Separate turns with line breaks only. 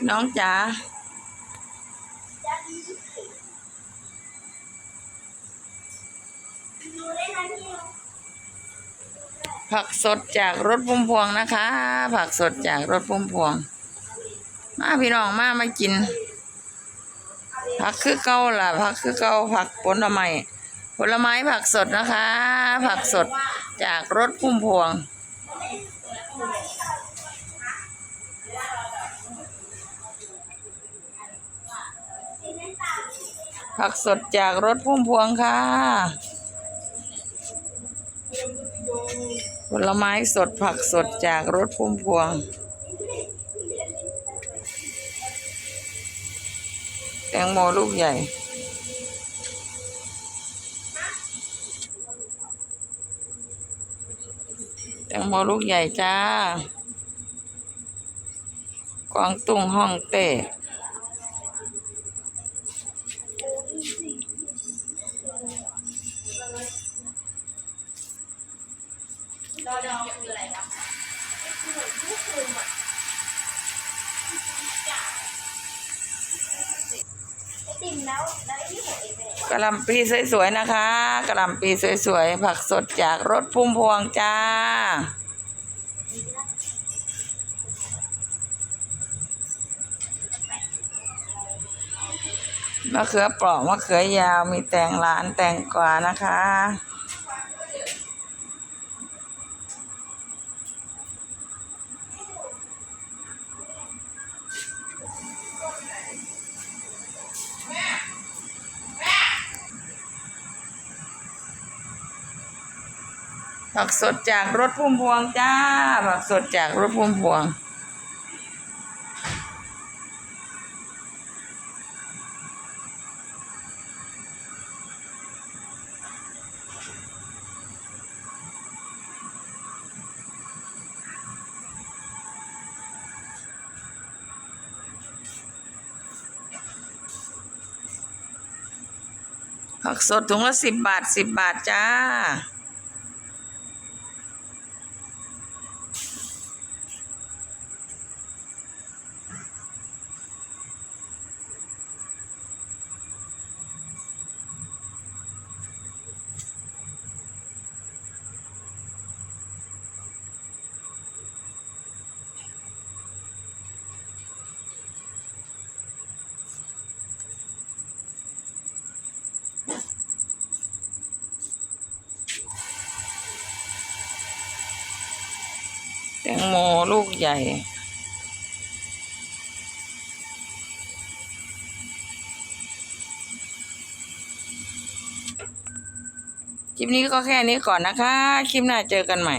ี่น้องจ๋าผักสดจากรถพุ่มพวงนะคะ ผักสดจากรถพุ่มพวง มาพี่น้องมามากิน ผักคือเก่าล่ะ ผักคือเก่าผักผลไม้ผลไม้ผักสดนะคะ ผักสดจากรถพุ่มพวง ผักสดจากรถพุ่มพวงค่ะ ผลไม้สดผักสดจากรถพุ่มพวง แตงโมลูกใหญ่แตงโมลูกใหญ่จ้า กวางตุ้งห้องเต้
ดอดอคืออะไระคือเหมือนผู้คุมอะติมแล้วแล้วที่หัวเองไปไหนวะ
กะหล่ำปีสวยๆนะคะกะหล่ำปีสวยๆ ผักสดจากรถพุ่มพวงจ้า มะเขือเปราะมะเขือยาวมีแตงหลานแตงกวานะคะ ผักสดจากรถพุ่มพวงจ้า ผักสดจากรถพุ่มพวง ผักสดถุงละสิบบาทสิบบาทจ้า แตงโมลูกใหญ่ คลิปนี้ก็แค่นี้ก่อนนะคะ คลิปหน้าเจอกันใหม่